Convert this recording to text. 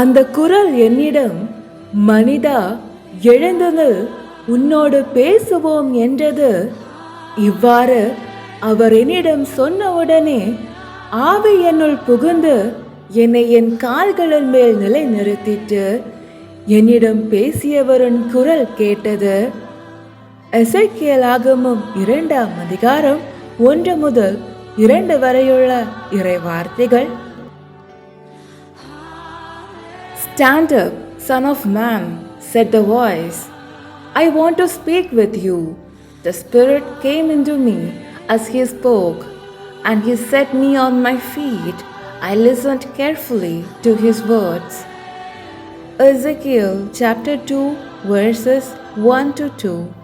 அந்த குரல் என்னிடம் மனிதா எழுந்தது உன்னோடு பேசுவோம் என்றது. இவ்வாறு அவர் என்னிடம் சொன்னவுடனே ஆவி என்னுள் புகுந்து என்னை என் கால்களின் மேல் நிலை நிறுத்திட்டு என்னிடம் பேசியவரின் குரல் கேட்டது. எசைக்கியலாகமும் இரண்டாம் அதிகாரம் ஒன்று முதல் இரண்டு வரையுள்ள இறை வார்த்தைகள் Stand up, Son of Man, said the voice. I want to speak with you. The Spirit came into me as he spoke, and he set me on my feet. I listened carefully to his words. Ezekiel chapter 2, verses 1 to 2.